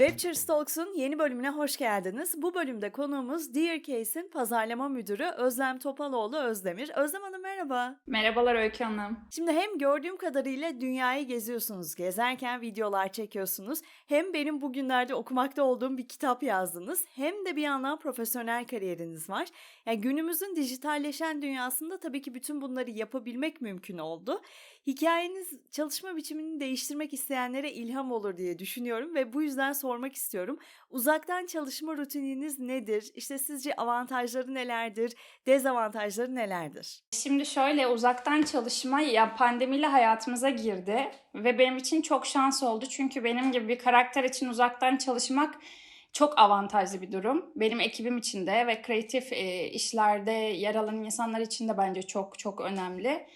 Webchers Talks'un yeni bölümüne hoş geldiniz. Bu bölümde konuğumuz Dear Case'in pazarlama müdürü Özlem Topaloğlu Özdemir. Özlem Hanım merhaba. Merhabalar Öykü Hanım. Şimdi hem gördüğüm kadarıyla dünyayı geziyorsunuz, gezerken videolar çekiyorsunuz. Hem benim bugünlerde okumakta olduğum bir kitap yazdınız. Hem de bir yandan profesyonel kariyeriniz var. Yani günümüzün dijitalleşen dünyasında tabii ki bütün bunları yapabilmek mümkün oldu. Hikayeniz çalışma biçimini değiştirmek isteyenlere ilham olur diye düşünüyorum ve bu yüzden sormak istiyorum. Uzaktan çalışma rutininiz nedir? İşte sizce avantajları nelerdir? Dezavantajları nelerdir? Şimdi şöyle uzaktan çalışma ya pandemiyle hayatımıza girdi ve benim için çok şans oldu. Çünkü benim gibi bir karakter için uzaktan çalışmak çok avantajlı bir durum. Benim ekibim için de ve kreatif e, işlerde yer alan insanlar için de bence çok çok önemli.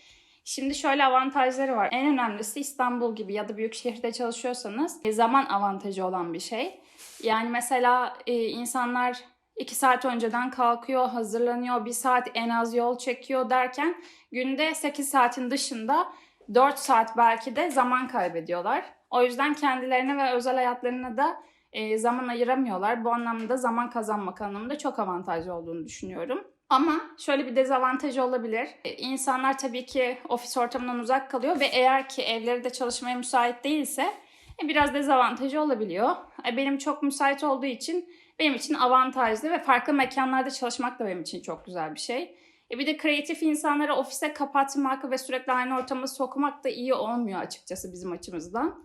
Şimdi şöyle avantajları var. En önemlisi İstanbul gibi ya da büyük şehirde çalışıyorsanız e, zaman avantajı olan bir şey. Yani mesela e, insanlar iki saat önceden kalkıyor, hazırlanıyor, bir saat en az yol çekiyor derken günde 8 saatin dışında 4 saat belki de zaman kaybediyorlar. O yüzden kendilerine ve özel hayatlarına da e, zaman ayıramıyorlar. Bu anlamda zaman kazanmak anlamında çok avantajlı olduğunu düşünüyorum. Ama şöyle bir dezavantajı olabilir. E, İnsanlar tabii ki ofis ortamından uzak kalıyor ve eğer ki evleri de çalışmaya müsait değilse e, biraz dezavantajı olabiliyor. E, Benim çok müsait olduğu için benim için avantajlı ve farklı mekanlarda çalışmak da benim için çok güzel bir şey. Bir de kreatif insanları ofise kapatmak ve sürekli aynı ortama sokmak da iyi olmuyor açıkçası bizim açımızdan.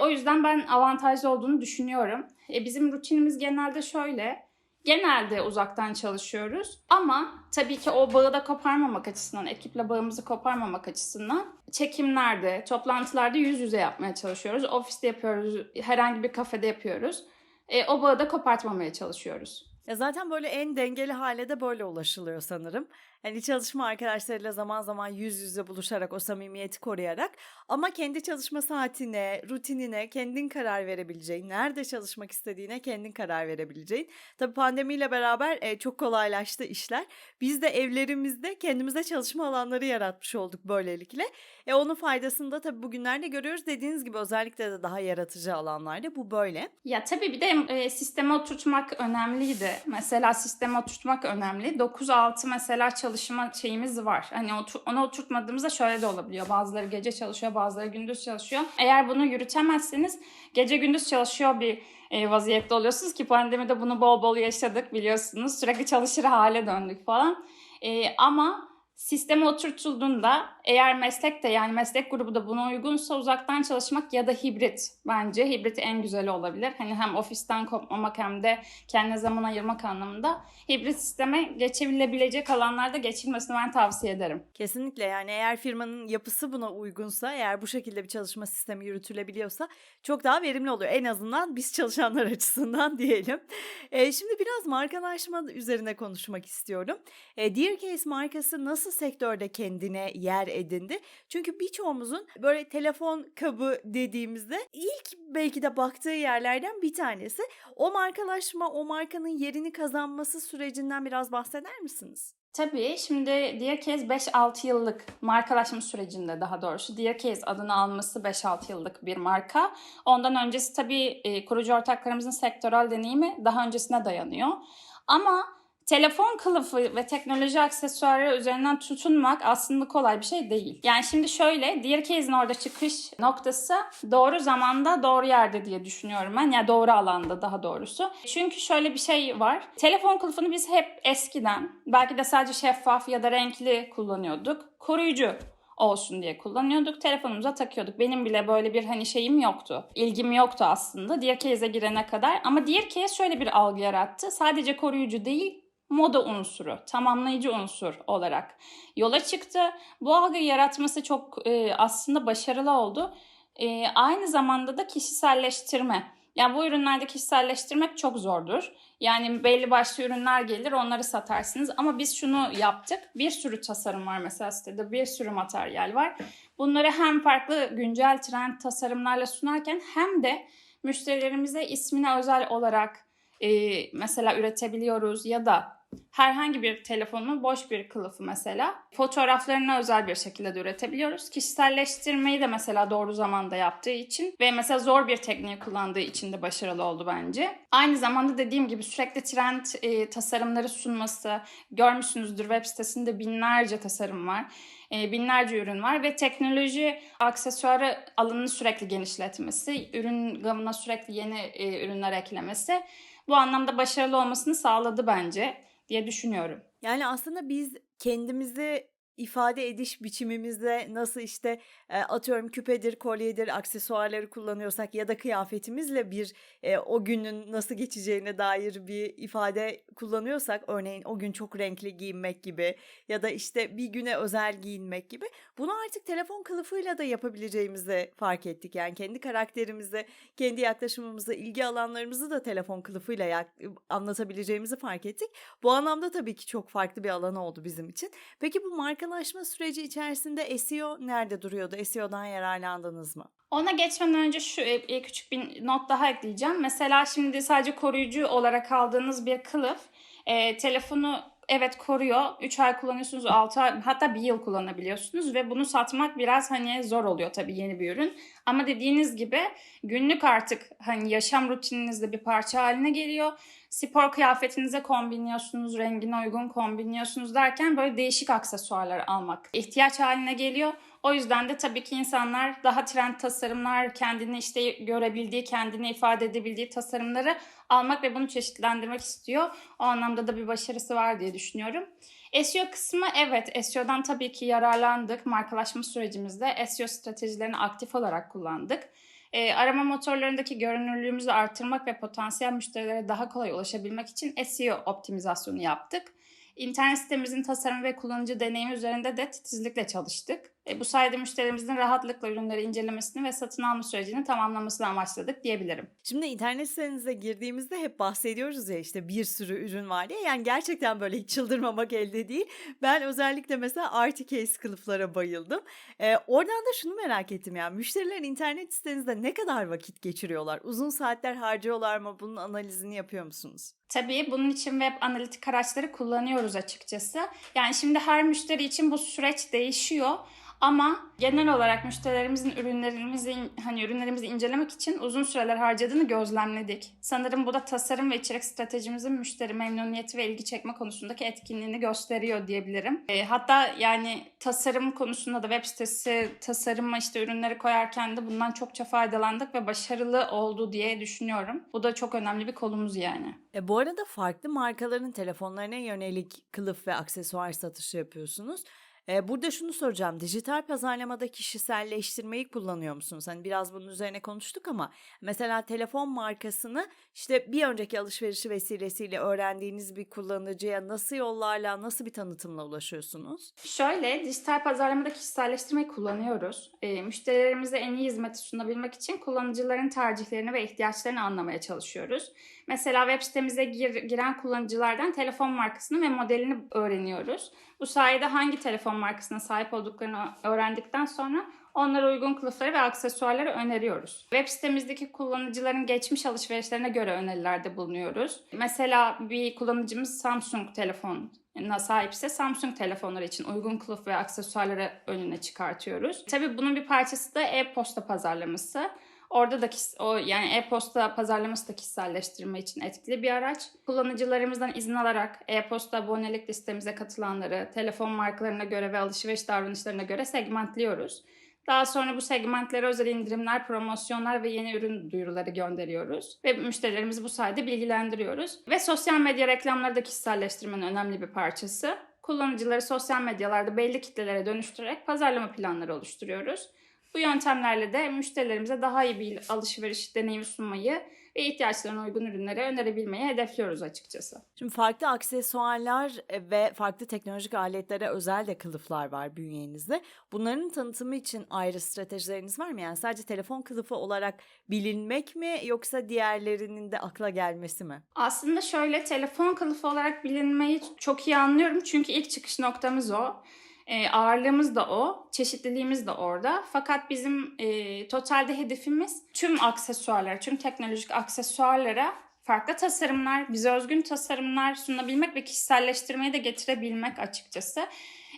O yüzden ben avantajlı olduğunu düşünüyorum. Bizim rutinimiz genelde şöyle. Genelde uzaktan çalışıyoruz ama tabii ki o bağı da koparmamak açısından, ekiple bağımızı koparmamak açısından çekimlerde, toplantılarda yüz yüze yapmaya çalışıyoruz. Ofiste yapıyoruz, herhangi bir kafede yapıyoruz. E, o bağı da kopartmamaya çalışıyoruz. Ya zaten böyle en dengeli hale de böyle ulaşılıyor sanırım. Hani çalışma arkadaşlarıyla zaman zaman yüz yüze buluşarak o samimiyeti koruyarak ama kendi çalışma saatine, rutinine kendin karar verebileceğin, nerede çalışmak istediğine kendin karar verebileceğin. Tabii pandemiyle beraber e, çok kolaylaştı işler. Biz de evlerimizde kendimize çalışma alanları yaratmış olduk böylelikle. E onun faydasını da tabii bugünlerde görüyoruz. Dediğiniz gibi özellikle de daha yaratıcı alanlarda bu böyle. Ya tabii bir de e, sisteme oturtmak önemliydi. Mesela sisteme oturtmak önemli. 9-6 mesela çalışma şeyimiz var. Hani otur, ona oturtmadığımızda şöyle de olabiliyor. Bazıları gece çalışıyor, bazıları gündüz çalışıyor. Eğer bunu yürütemezseniz gece gündüz çalışıyor bir e, vaziyette oluyorsunuz ki pandemide bunu bol bol yaşadık biliyorsunuz. Sürekli çalışır hale döndük falan. E, ama sisteme oturtulduğunda eğer meslek de yani meslek grubu da buna uygunsa uzaktan çalışmak ya da hibrit bence hibrit en güzeli olabilir. Hani hem ofisten kopmamak hem de kendine zaman ayırmak anlamında hibrit sisteme geçilebilecek alanlarda geçilmesini ben tavsiye ederim. Kesinlikle yani eğer firmanın yapısı buna uygunsa, eğer bu şekilde bir çalışma sistemi yürütülebiliyorsa çok daha verimli oluyor. En azından biz çalışanlar açısından diyelim. E, şimdi biraz markalaşma üzerine konuşmak istiyorum. E, Dear Case markası nasıl sektörde kendine yer edindi? Çünkü birçoğumuzun böyle telefon kabı dediğimizde ilk belki de baktığı yerlerden bir tanesi. O markalaşma, o markanın yerini kazanması sürecinden biraz bahseder misiniz? Tabii şimdi Dearcase 5-6 yıllık markalaşma sürecinde daha doğrusu Dearcase adını alması 5-6 yıllık bir marka. Ondan öncesi tabii e, kurucu ortaklarımızın sektörel deneyimi daha öncesine dayanıyor. Ama telefon kılıfı ve teknoloji aksesuarı üzerinden tutunmak aslında kolay bir şey değil. Yani şimdi şöyle Dearcase'in orada çıkış noktası doğru zamanda doğru yerde diye düşünüyorum ben. Yani doğru alanda daha doğrusu. Çünkü şöyle bir şey var. Telefon kılıfını biz hep eskiden belki de sadece şeffaf ya da renkli kullanıyorduk. Koruyucu olsun diye kullanıyorduk. Telefonumuza takıyorduk. Benim bile böyle bir hani şeyim yoktu. İlgim yoktu aslında Dearcase'e girene kadar. Ama Dearcase şöyle bir algı yarattı. Sadece koruyucu değil, moda unsuru, tamamlayıcı unsur olarak yola çıktı. Bu algıyı yaratması çok e, aslında başarılı oldu. E, aynı zamanda da kişiselleştirme. Yani bu ürünlerde kişiselleştirmek çok zordur. Yani belli başlı ürünler gelir onları satarsınız ama biz şunu yaptık. Bir sürü tasarım var mesela sitede bir sürü materyal var. Bunları hem farklı güncel trend tasarımlarla sunarken hem de müşterilerimize ismine özel olarak e, mesela üretebiliyoruz ya da Herhangi bir telefonun boş bir kılıfı mesela fotoğraflarına özel bir şekilde de üretebiliyoruz. Kişiselleştirmeyi de mesela doğru zamanda yaptığı için ve mesela zor bir tekniği kullandığı için de başarılı oldu bence. Aynı zamanda dediğim gibi sürekli trend e, tasarımları sunması, görmüşsünüzdür web sitesinde binlerce tasarım var. E, binlerce ürün var ve teknoloji aksesuarı alanını sürekli genişletmesi, ürün gamına sürekli yeni e, ürünler eklemesi bu anlamda başarılı olmasını sağladı bence diye düşünüyorum. Yani aslında biz kendimizi ifade ediş biçimimizde nasıl işte e, atıyorum küpedir, kolyedir, aksesuarları kullanıyorsak ya da kıyafetimizle bir e, o günün nasıl geçeceğine dair bir ifade kullanıyorsak örneğin o gün çok renkli giyinmek gibi ya da işte bir güne özel giyinmek gibi bunu artık telefon kılıfıyla da yapabileceğimizi fark ettik. Yani kendi karakterimizi, kendi yaklaşımımızı, ilgi alanlarımızı da telefon kılıfıyla yak- anlatabileceğimizi fark ettik. Bu anlamda tabii ki çok farklı bir alan oldu bizim için. Peki bu markalaşma süreci içerisinde SEO nerede duruyordu? SEO'dan yararlandınız mı? Ona geçmeden önce şu e, küçük bir not daha ekleyeceğim. Mesela şimdi sadece koruyucu olarak aldığınız bir kılıf e, telefonu evet koruyor. 3 ay kullanıyorsunuz, 6 ay hatta 1 yıl kullanabiliyorsunuz ve bunu satmak biraz hani zor oluyor tabii yeni bir ürün. Ama dediğiniz gibi günlük artık hani yaşam rutininizde bir parça haline geliyor. Spor kıyafetinize kombinliyorsunuz, rengine uygun kombinliyorsunuz derken böyle değişik aksesuarlar almak ihtiyaç haline geliyor. O yüzden de tabii ki insanlar daha trend tasarımlar, kendini işte görebildiği, kendini ifade edebildiği tasarımları almak ve bunu çeşitlendirmek istiyor. O anlamda da bir başarısı var diye düşünüyorum. SEO kısmı evet SEO'dan tabii ki yararlandık. Markalaşma sürecimizde SEO stratejilerini aktif olarak kullandık. E, arama motorlarındaki görünürlüğümüzü artırmak ve potansiyel müşterilere daha kolay ulaşabilmek için SEO optimizasyonu yaptık. İnternet sitemizin tasarım ve kullanıcı deneyimi üzerinde de titizlikle çalıştık. E, bu sayede müşterimizin rahatlıkla ürünleri incelemesini ve satın alma sürecini tamamlamasını amaçladık diyebilirim. Şimdi internet sitenize girdiğimizde hep bahsediyoruz ya işte bir sürü ürün var diye. Yani gerçekten böyle hiç çıldırmamak elde değil. Ben özellikle mesela Arctic Case kılıflara bayıldım. Ee, oradan da şunu merak ettim yani müşteriler internet sitenizde ne kadar vakit geçiriyorlar? Uzun saatler harcıyorlar mı? Bunun analizini yapıyor musunuz? Tabii bunun için web analitik araçları kullanıyoruz açıkçası. Yani şimdi her müşteri için bu süreç değişiyor. Ama genel olarak müşterilerimizin ürünlerimizi hani ürünlerimizi incelemek için uzun süreler harcadığını gözlemledik. Sanırım bu da tasarım ve içerik stratejimizin müşteri memnuniyeti ve ilgi çekme konusundaki etkinliğini gösteriyor diyebilirim. E, hatta yani tasarım konusunda da web sitesi tasarıma işte ürünleri koyarken de bundan çokça faydalandık ve başarılı oldu diye düşünüyorum. Bu da çok önemli bir kolumuz yani. E, bu arada farklı markaların telefonlarına yönelik kılıf ve aksesuar satışı yapıyorsunuz. Burada şunu soracağım. Dijital pazarlamada kişiselleştirmeyi kullanıyor musunuz? Hani biraz bunun üzerine konuştuk ama mesela telefon markasını işte bir önceki alışverişi vesilesiyle öğrendiğiniz bir kullanıcıya nasıl yollarla, nasıl bir tanıtımla ulaşıyorsunuz? Şöyle dijital pazarlamada kişiselleştirmeyi kullanıyoruz. E, müşterilerimize en iyi hizmeti sunabilmek için kullanıcıların tercihlerini ve ihtiyaçlarını anlamaya çalışıyoruz. Mesela web sitemize gir, giren kullanıcılardan telefon markasını ve modelini öğreniyoruz. Bu sayede hangi telefon markasına sahip olduklarını öğrendikten sonra onlara uygun kılıfları ve aksesuarları öneriyoruz. Web sitemizdeki kullanıcıların geçmiş alışverişlerine göre önerilerde bulunuyoruz. Mesela bir kullanıcımız Samsung telefon sahipse Samsung telefonları için uygun kılıf ve aksesuarları önüne çıkartıyoruz. Tabii bunun bir parçası da e-posta pazarlaması. Orada da o yani e-posta pazarlaması da kişiselleştirme için etkili bir araç. Kullanıcılarımızdan izin alarak e-posta abonelik listemize katılanları telefon markalarına göre ve alışveriş davranışlarına göre segmentliyoruz. Daha sonra bu segmentlere özel indirimler, promosyonlar ve yeni ürün duyuruları gönderiyoruz. Ve müşterilerimizi bu sayede bilgilendiriyoruz. Ve sosyal medya reklamları da kişiselleştirmenin önemli bir parçası. Kullanıcıları sosyal medyalarda belli kitlelere dönüştürerek pazarlama planları oluşturuyoruz. Bu yöntemlerle de müşterilerimize daha iyi bir alışveriş deneyimi sunmayı ve ihtiyaçlarına uygun ürünleri önerebilmeyi hedefliyoruz açıkçası. Şimdi farklı aksesuarlar e, ve farklı teknolojik aletlere özel de kılıflar var bünyenizde. Bunların tanıtımı için ayrı stratejileriniz var mı? Yani sadece telefon kılıfı olarak bilinmek mi yoksa diğerlerinin de akla gelmesi mi? Aslında şöyle telefon kılıfı olarak bilinmeyi çok iyi anlıyorum çünkü ilk çıkış noktamız o. E, ağırlığımız da o, çeşitliliğimiz de orada. Fakat bizim e, totalde hedefimiz tüm aksesuarlara, tüm teknolojik aksesuarlara farklı tasarımlar, bize özgün tasarımlar sunabilmek ve kişiselleştirmeyi de getirebilmek açıkçası.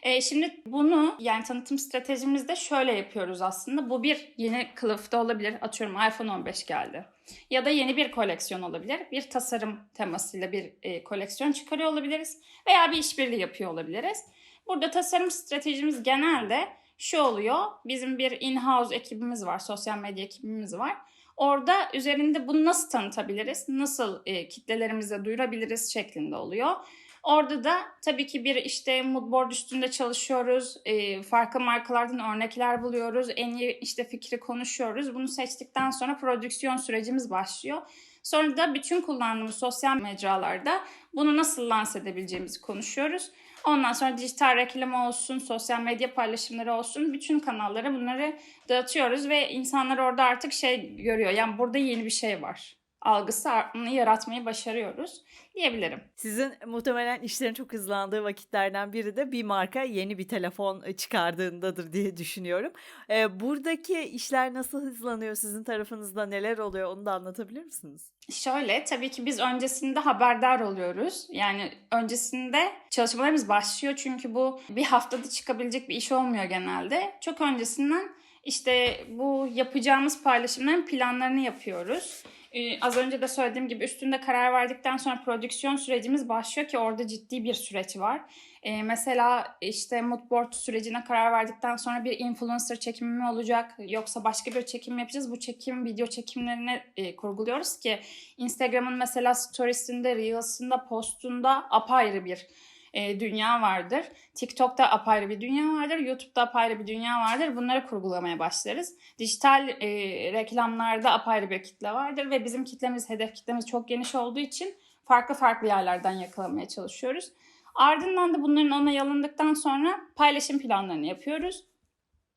E, şimdi bunu yani tanıtım stratejimizde şöyle yapıyoruz aslında. Bu bir yeni kılıfta olabilir. Atıyorum iPhone 15 geldi. Ya da yeni bir koleksiyon olabilir. Bir tasarım temasıyla bir e, koleksiyon çıkarıyor olabiliriz. Veya bir işbirliği yapıyor olabiliriz. Burada tasarım stratejimiz genelde şu oluyor. Bizim bir in-house ekibimiz var. Sosyal medya ekibimiz var. Orada üzerinde bunu nasıl tanıtabiliriz, nasıl e, kitlelerimize duyurabiliriz şeklinde oluyor. Orada da tabii ki bir işte moodboard üstünde çalışıyoruz. E, farklı markalardan örnekler buluyoruz. En iyi işte fikri konuşuyoruz. Bunu seçtikten sonra prodüksiyon sürecimiz başlıyor. Sonra da bütün kullandığımız sosyal mecralarda bunu nasıl lanse edebileceğimizi konuşuyoruz. Ondan sonra dijital reklam olsun, sosyal medya paylaşımları olsun bütün kanallara bunları dağıtıyoruz ve insanlar orada artık şey görüyor. Yani burada yeni bir şey var. Algısını yaratmayı başarıyoruz diyebilirim. Sizin muhtemelen işlerin çok hızlandığı vakitlerden biri de bir marka yeni bir telefon çıkardığındadır diye düşünüyorum. Ee, buradaki işler nasıl hızlanıyor? Sizin tarafınızda neler oluyor? Onu da anlatabilir misiniz? Şöyle tabii ki biz öncesinde haberdar oluyoruz. Yani öncesinde çalışmalarımız başlıyor çünkü bu bir haftada çıkabilecek bir iş olmuyor genelde. Çok öncesinden işte bu yapacağımız paylaşımların planlarını yapıyoruz. Ee, az önce de söylediğim gibi üstünde karar verdikten sonra prodüksiyon sürecimiz başlıyor ki orada ciddi bir süreç var. Ee, mesela işte moodboard sürecine karar verdikten sonra bir influencer çekimi mi olacak yoksa başka bir çekim yapacağız? Bu çekim video çekimlerini e, kurguluyoruz ki Instagram'ın mesela storiesinde, reels'ında, postunda apayrı bir e, dünya vardır. TikTok'ta apayrı bir dünya vardır. YouTube'da apayrı bir dünya vardır. Bunları kurgulamaya başlarız. Dijital e, reklamlarda apayrı bir kitle vardır ve bizim kitlemiz, hedef kitlemiz çok geniş olduğu için farklı farklı yerlerden yakalamaya çalışıyoruz. Ardından da bunların onay alındıktan sonra paylaşım planlarını yapıyoruz.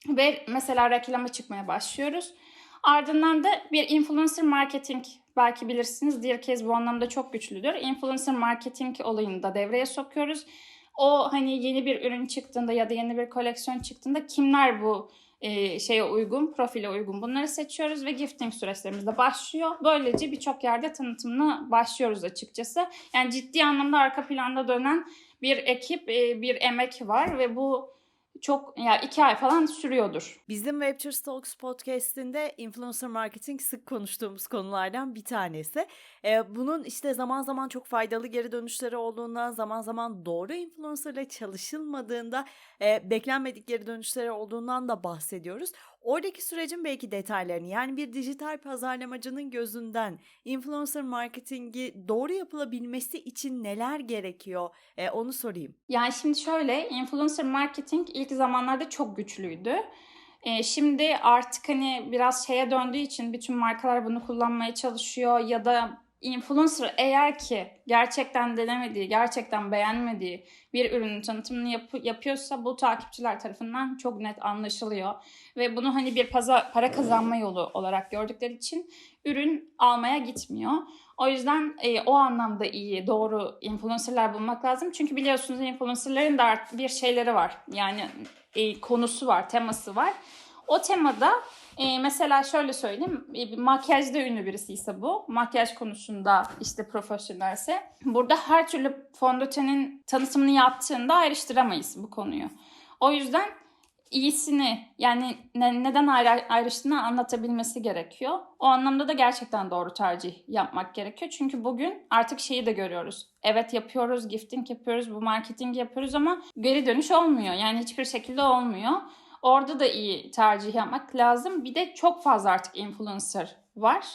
Ve mesela reklama çıkmaya başlıyoruz. Ardından da bir influencer marketing belki bilirsiniz. Dearcase bu anlamda çok güçlüdür. Influencer marketing olayını da devreye sokuyoruz. O hani yeni bir ürün çıktığında ya da yeni bir koleksiyon çıktığında kimler bu e, şeye uygun, profile uygun bunları seçiyoruz ve gifting süreçlerimiz de başlıyor. Böylece birçok yerde tanıtımına başlıyoruz açıkçası. Yani ciddi anlamda arka planda dönen bir ekip, e, bir emek var ve bu çok ya yani iki ay falan sürüyordur. Bizim Webchers Talks podcast'inde influencer marketing sık konuştuğumuz konulardan bir tanesi. Ee, bunun işte zaman zaman çok faydalı geri dönüşleri olduğundan, zaman zaman doğru influencerla çalışılmadığında e, beklenmedik geri dönüşleri olduğundan da bahsediyoruz. Oradaki sürecin belki detaylarını yani bir dijital pazarlamacının gözünden influencer marketingi doğru yapılabilmesi için neler gerekiyor e, onu sorayım. Yani şimdi şöyle influencer marketing ilk zamanlarda çok güçlüydü. E, şimdi artık hani biraz şeye döndüğü için bütün markalar bunu kullanmaya çalışıyor ya da influencer eğer ki gerçekten denemediği, gerçekten beğenmediği bir ürünün tanıtımını yap- yapıyorsa bu takipçiler tarafından çok net anlaşılıyor. Ve bunu hani bir paza- para kazanma yolu olarak gördükleri için ürün almaya gitmiyor. O yüzden e, o anlamda iyi, doğru influencerlar bulmak lazım. Çünkü biliyorsunuz influencerların da bir şeyleri var. Yani e, konusu var, teması var. O temada e, mesela şöyle söyleyeyim, e, makyajda ünlü birisi bu, makyaj konusunda işte profesyonelse, burada her türlü fondötenin tanıtımını yaptığında ayrıştıramayız bu konuyu. O yüzden iyisini yani ne, neden ayrı, ayrıştığını anlatabilmesi gerekiyor. O anlamda da gerçekten doğru tercih yapmak gerekiyor. Çünkü bugün artık şeyi de görüyoruz. Evet yapıyoruz, gifting yapıyoruz, bu marketing yapıyoruz ama geri dönüş olmuyor. Yani hiçbir şekilde olmuyor. Orada da iyi tercih yapmak lazım. Bir de çok fazla artık influencer var.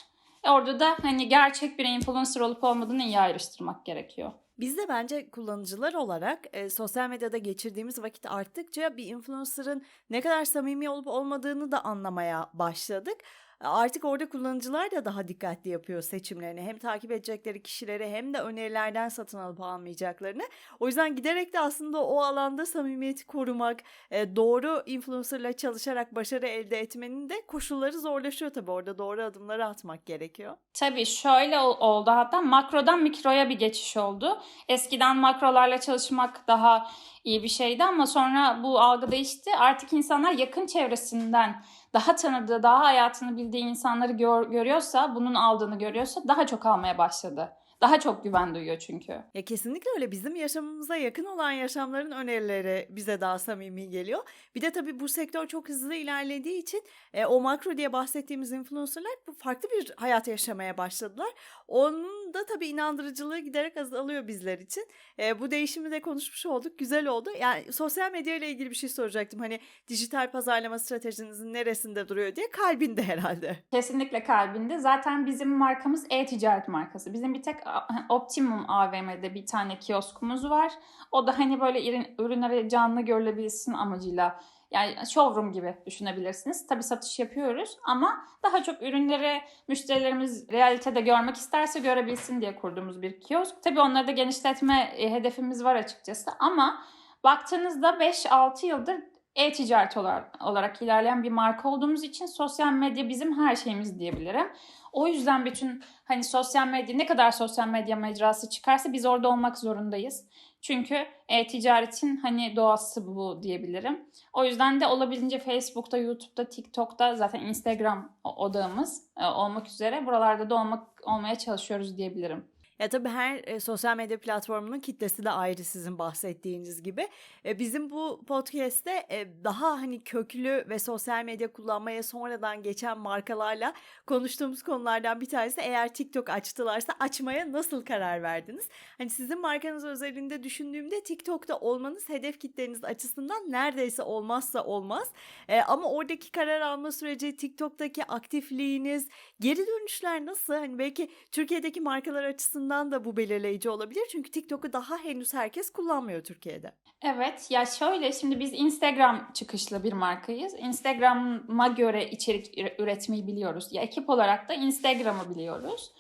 Orada da hani gerçek bir influencer olup olmadığını iyi ayrıştırmak gerekiyor. Biz de bence kullanıcılar olarak e, sosyal medyada geçirdiğimiz vakit arttıkça bir influencer'ın ne kadar samimi olup olmadığını da anlamaya başladık. Artık orada kullanıcılar da daha dikkatli yapıyor seçimlerini. Hem takip edecekleri kişileri hem de önerilerden satın alıp almayacaklarını. O yüzden giderek de aslında o alanda samimiyeti korumak, e, doğru influencerla çalışarak başarı elde etmenin de koşulları zorlaşıyor tabii. Orada doğru adımları atmak gerekiyor. Tabii şöyle oldu hatta makrodan mikroya bir geçiş oldu. Eskiden makrolarla çalışmak daha iyi bir şeydi ama sonra bu algı değişti. Artık insanlar yakın çevresinden daha tanıdığı, daha hayatını bildiği insanları gör- görüyorsa, bunun aldığını görüyorsa daha çok almaya başladı. Daha çok güven duyuyor çünkü. Ya kesinlikle öyle. Bizim yaşamımıza yakın olan yaşamların önerileri bize daha samimi geliyor. Bir de tabii bu sektör çok hızlı ilerlediği için e, o makro diye bahsettiğimiz influencerlar farklı bir hayat yaşamaya başladılar. Onun da tabii inandırıcılığı giderek azalıyor bizler için. E, bu değişimi de konuşmuş olduk. Güzel oldu. Yani sosyal medya ile ilgili bir şey soracaktım. Hani dijital pazarlama stratejinizin neresinde duruyor diye kalbinde herhalde. Kesinlikle kalbinde. Zaten bizim markamız e-ticaret markası. Bizim bir tek Optimum AVM'de bir tane kioskumuz var. O da hani böyle ürün- ürünleri canlı görülebilsin amacıyla. Yani showroom gibi düşünebilirsiniz. Tabii satış yapıyoruz ama daha çok ürünleri müşterilerimiz realitede görmek isterse görebilsin diye kurduğumuz bir kiosk. Tabii onları da genişletme e, hedefimiz var açıkçası ama baktığınızda 5-6 yıldır e-ticaret olarak, olarak ilerleyen bir marka olduğumuz için sosyal medya bizim her şeyimiz diyebilirim. O yüzden bütün hani sosyal medya ne kadar sosyal medya mecrası çıkarsa biz orada olmak zorundayız. Çünkü e-ticaretin hani doğası bu diyebilirim. O yüzden de olabildiğince Facebook'ta, YouTube'da, TikTok'ta zaten Instagram odağımız e, olmak üzere buralarda da olmak olmaya çalışıyoruz diyebilirim. Ya tabii her e, sosyal medya platformunun kitlesi de ayrı sizin bahsettiğiniz gibi. E, bizim bu podcast'te e, daha hani köklü ve sosyal medya kullanmaya sonradan geçen markalarla konuştuğumuz konulardan bir tanesi eğer TikTok açtılarsa açmaya nasıl karar verdiniz? Hani sizin markanız özelinde düşündüğümde TikTok'ta olmanız hedef kitleniz açısından neredeyse olmazsa olmaz. E, ama oradaki karar alma süreci, TikTok'taki aktifliğiniz, geri dönüşler nasıl? Hani belki Türkiye'deki markalar açısından da bu belirleyici olabilir. Çünkü TikTok'u daha henüz herkes kullanmıyor Türkiye'de. Evet ya şöyle şimdi biz Instagram çıkışlı bir markayız. Instagram'a göre içerik üre- üretmeyi biliyoruz. Ya ekip olarak da Instagram'ı biliyoruz.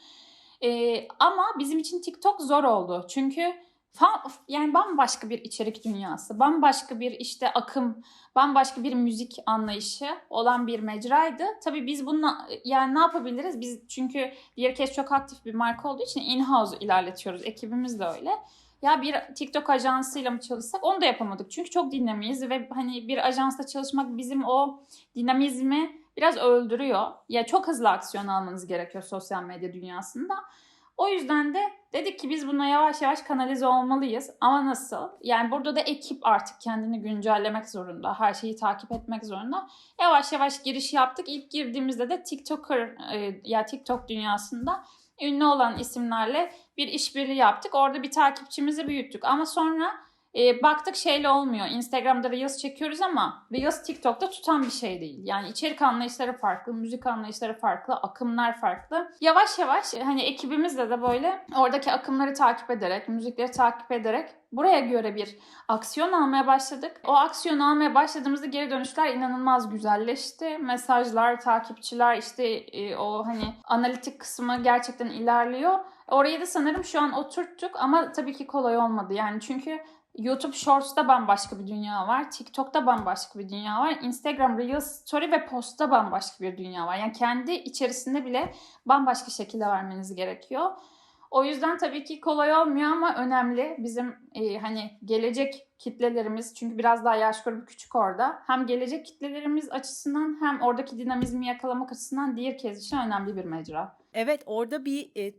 Ee, ama bizim için TikTok zor oldu. Çünkü yani bambaşka bir içerik dünyası, bambaşka bir işte akım, bambaşka bir müzik anlayışı olan bir mecraydı. Tabii biz bununla yani ne yapabiliriz? Biz çünkü bir kez çok aktif bir marka olduğu için in-house ilerletiyoruz. Ekibimiz de öyle. Ya bir TikTok ajansıyla mı çalışsak onu da yapamadık. Çünkü çok dinamiyiz ve hani bir ajansla çalışmak bizim o dinamizmi biraz öldürüyor. Ya çok hızlı aksiyon almanız gerekiyor sosyal medya dünyasında. O yüzden de dedik ki biz buna yavaş yavaş kanalize olmalıyız. Ama nasıl? Yani burada da ekip artık kendini güncellemek zorunda. Her şeyi takip etmek zorunda. Yavaş yavaş giriş yaptık. İlk girdiğimizde de TikToker e, ya TikTok dünyasında ünlü olan isimlerle bir işbirliği yaptık. Orada bir takipçimizi büyüttük. Ama sonra e, baktık şeyle olmuyor. Instagram'da Reels çekiyoruz ama Reels TikTok'ta tutan bir şey değil. Yani içerik anlayışları farklı, müzik anlayışları farklı, akımlar farklı. Yavaş yavaş e, hani ekibimizle de böyle oradaki akımları takip ederek, müzikleri takip ederek buraya göre bir aksiyon almaya başladık. O aksiyonu almaya başladığımızda geri dönüşler inanılmaz güzelleşti. Mesajlar, takipçiler işte e, o hani analitik kısmı gerçekten ilerliyor. Orayı da sanırım şu an oturttuk ama tabii ki kolay olmadı. Yani çünkü YouTube Shorts'ta bambaşka bir dünya var. TikTok'ta bambaşka bir dünya var. Instagram Reels Story ve Post'ta bambaşka bir dünya var. Yani kendi içerisinde bile bambaşka şekilde vermeniz gerekiyor. O yüzden tabii ki kolay olmuyor ama önemli. Bizim e, hani gelecek kitlelerimiz çünkü biraz daha yaş grubu küçük orada. Hem gelecek kitlelerimiz açısından hem oradaki dinamizmi yakalamak açısından diğer kez için önemli bir mecra. Evet orada bir e,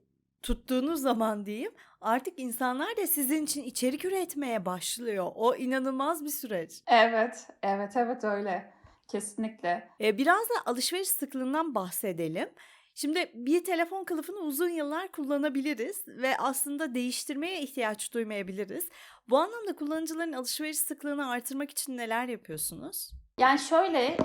tuttuğunuz zaman diyeyim artık insanlar da sizin için içerik üretmeye başlıyor. O inanılmaz bir süreç. Evet, evet, evet öyle. Kesinlikle. E, biraz da alışveriş sıklığından bahsedelim. Şimdi bir telefon kılıfını uzun yıllar kullanabiliriz ve aslında değiştirmeye ihtiyaç duymayabiliriz. Bu anlamda kullanıcıların alışveriş sıklığını artırmak için neler yapıyorsunuz? Yani şöyle,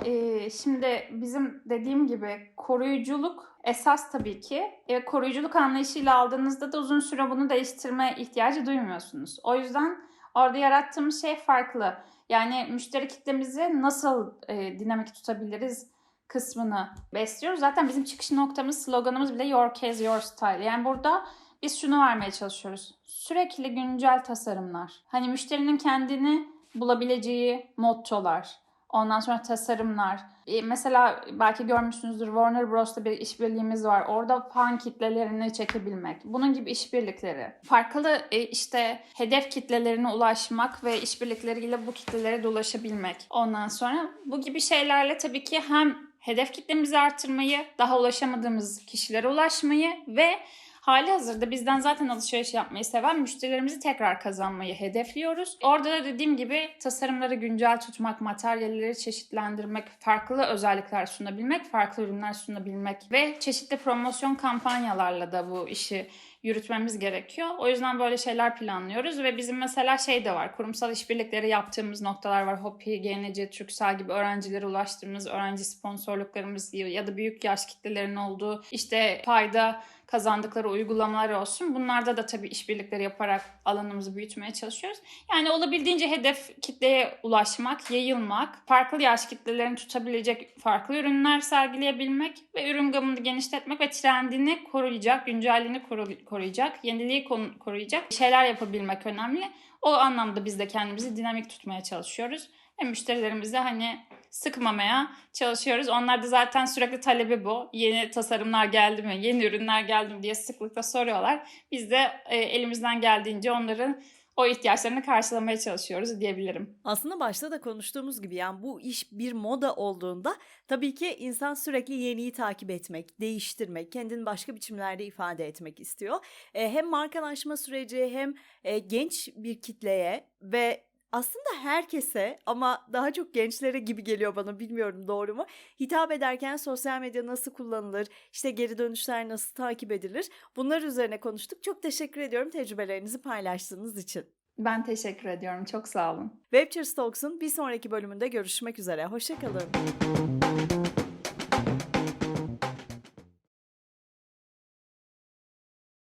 şimdi bizim dediğim gibi koruyuculuk esas tabii ki. E, koruyuculuk anlayışıyla aldığınızda da uzun süre bunu değiştirme ihtiyacı duymuyorsunuz. O yüzden orada yarattığımız şey farklı. Yani müşteri kitlemizi nasıl dinamik tutabiliriz kısmını besliyoruz. Zaten bizim çıkış noktamız, sloganımız bile Your Case, Your Style. Yani burada biz şunu vermeye çalışıyoruz. Sürekli güncel tasarımlar. Hani müşterinin kendini bulabileceği mottolar. Ondan sonra tasarımlar. E, mesela belki görmüşsünüzdür Warner Bros'ta bir işbirliğimiz var. Orada fan kitlelerini çekebilmek. Bunun gibi işbirlikleri. Farklı e, işte hedef kitlelerine ulaşmak ve işbirlikleriyle bu kitlelere de ulaşabilmek. Ondan sonra bu gibi şeylerle tabii ki hem hedef kitlemizi artırmayı, daha ulaşamadığımız kişilere ulaşmayı ve hali hazırda bizden zaten alışveriş yapmayı seven müşterilerimizi tekrar kazanmayı hedefliyoruz. Orada da dediğim gibi tasarımları güncel tutmak, materyalleri çeşitlendirmek, farklı özellikler sunabilmek, farklı ürünler sunabilmek ve çeşitli promosyon kampanyalarla da bu işi yürütmemiz gerekiyor. O yüzden böyle şeyler planlıyoruz ve bizim mesela şey de var. Kurumsal işbirlikleri yaptığımız noktalar var. Hopi, GNC, Türksel gibi öğrencilere ulaştığımız öğrenci sponsorluklarımız ya da büyük yaş kitlelerin olduğu işte payda kazandıkları uygulamalar olsun. Bunlarda da tabii işbirlikleri yaparak alanımızı büyütmeye çalışıyoruz. Yani olabildiğince hedef kitleye ulaşmak, yayılmak, farklı yaş kitlelerini tutabilecek farklı ürünler sergileyebilmek ve ürün gamını genişletmek ve trendini koruyacak, güncelliğini koru- koruyacak, yeniliği koruyacak şeyler yapabilmek önemli. O anlamda biz de kendimizi dinamik tutmaya çalışıyoruz. Ve müşterilerimize hani sıkmamaya çalışıyoruz. Onlar da zaten sürekli talebi bu. Yeni tasarımlar geldi mi, yeni ürünler geldi mi diye sıklıkla soruyorlar. Biz de e, elimizden geldiğince onların o ihtiyaçlarını karşılamaya çalışıyoruz diyebilirim. Aslında başta da konuştuğumuz gibi yani bu iş bir moda olduğunda tabii ki insan sürekli yeniyi takip etmek, değiştirmek, kendini başka biçimlerde ifade etmek istiyor. E, hem markalaşma süreci hem e, genç bir kitleye ve aslında herkese ama daha çok gençlere gibi geliyor bana bilmiyorum doğru mu? Hitap ederken sosyal medya nasıl kullanılır, işte geri dönüşler nasıl takip edilir? Bunlar üzerine konuştuk. Çok teşekkür ediyorum tecrübelerinizi paylaştığınız için. Ben teşekkür ediyorum. Çok sağ olun. Webchers Talks'un bir sonraki bölümünde görüşmek üzere. Hoşçakalın.